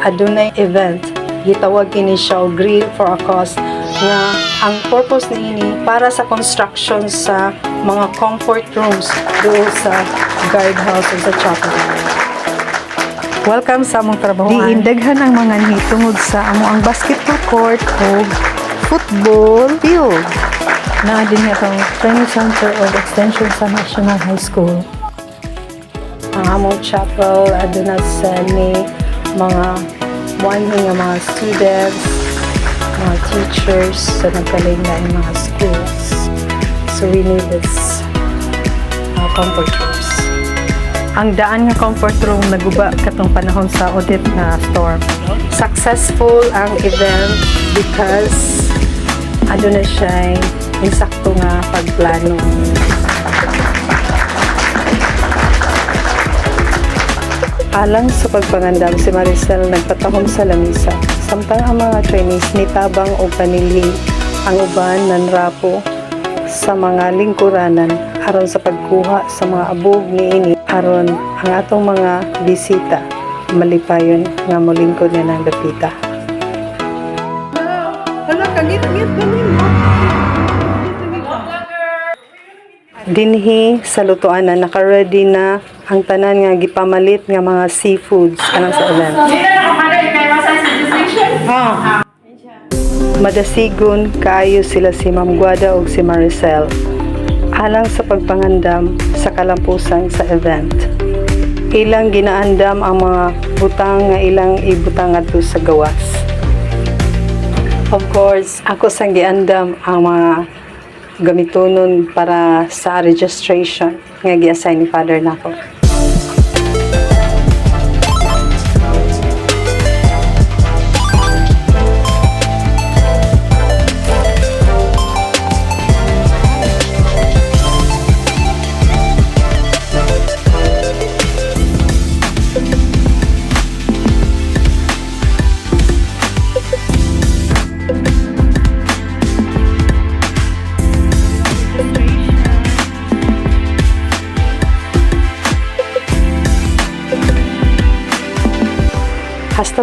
adunay event gitawag kini siya og grill for a cause nga ang purpose niini para sa construction sa mga comfort rooms doon sa guardhouse ug sa chapel. Welcome sa among trabaho. Diindaghan ang mga ni tungod sa amo ang basketball court o football field. Na din itong training center o extension sa National High School. Ang among chapel aduna sa ni mga one nga mga students, mga teachers sa nagkalingay mga schools. So we need this uh, comfort rooms. Ang daan nga comfort room naguba katong panahon sa audit na storm. Successful ang event because ano na siya insakto nga pagplano. Alang sa pagpangandam si Maricel nagpatahom sa lamisa. Samtang ang mga trainees nitabang o paniling ang uban nanrapo sa mga lingkuranan aron sa pagkuha sa mga abog niini aron ang atong mga bisita malipayon nga molingkod niya ng dapita. Hala, mo. Dinhi sa lutuan na naka-ready na ang tanan nga gipamalit nga mga seafoods kanang sa event. Madasigon kaayo sila si Ma'am Guada ug si Maricel alang sa pagpangandam sa kalampusan sa event. Ilang ginaandam ang mga butang nga ilang ibutang adto sa gawas. Of course, ako sang giandam ang mga gamitonon para sa registration nga gi-assign ni father nako. Hasta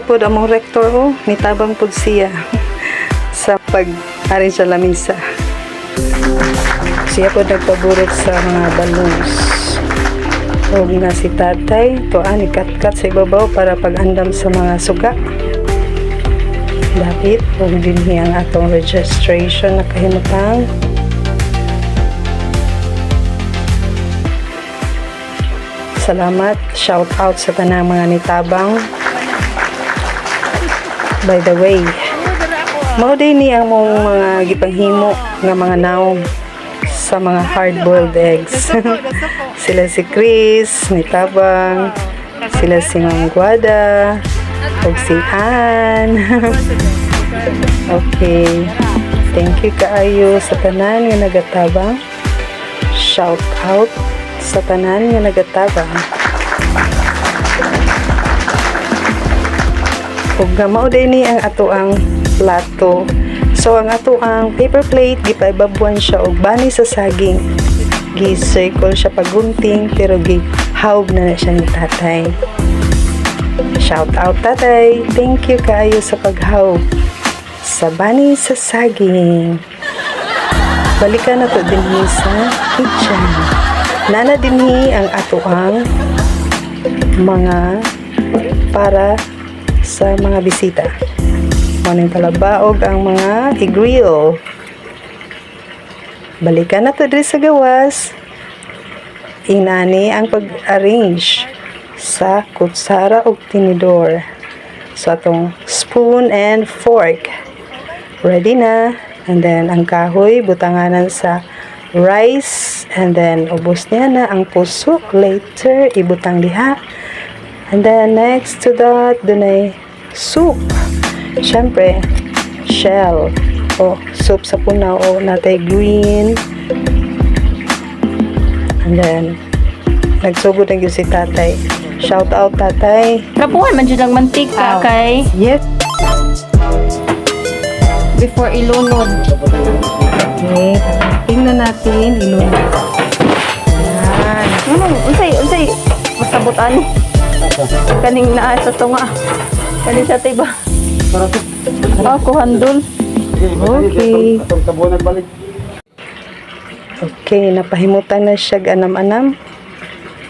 pod among rektor o nitabang pod siya sa pag arin sa lamisa. Siya po nagpaburot sa mga balloons. O nga si tatay, to ani kat-kat sa ibabaw para pag-andam sa mga suga. Dapat, huwag din ang atong registration na kahimutang. Salamat, shout out sa tanang mga nitabang. By the way, mao din ni ang mong mga gipanghimo nga mga naong sa mga hard-boiled eggs. sila si Chris, ni Tabang, sila si Ma'am Guada, o si Ann. okay. Thank you kaayo sa tanan nga nagatabang. Shout out sa tanan nga nagatabang. Ug mao ni ang ato ang plato. So ang ato ang paper plate gipaibabuan siya og bani sa saging. Gi-circle siya pagunting pero gi hawb na na siya ni tatay. Shout out tatay. Thank you kaayo sa paghawb sa bani sa saging. Balikan na to dinhi sa kitchen. Nana dinhi ang ato ang mga para sa mga bisita. Maning palabaog ang mga i-grill. Balikan na to sa gawas. Inani ang pag-arrange sa kutsara ug tinidor. So atong spoon and fork. Ready na. And then ang kahoy butanganan sa rice and then ubos niya na ang pusok later ibutang diha And then, next to that, dun ay soup. Siyempre, shell. O, soup sa punaw. O, natay green. And then, nagsugod ang si tatay. Shout out, tatay. Kapuhan man dyan ang mantika Ow. kay Yes. before ilunod. Okay. Tingnan natin. Ilun. Yan. Ano, unsay, unsay, masabot ani. Kaning naa sa tunga. Kali sa tiba. Oh, kuhandol. Okay. Okay, napahimutan na siya anam-anam.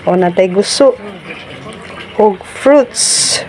O natay gusto. Og fruits.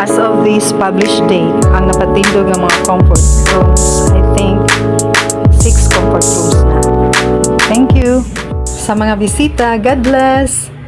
As of this published date, ang napatindog ng mga comfort rooms, I think, six comfort rooms na. Thank you! Sa mga bisita, God bless!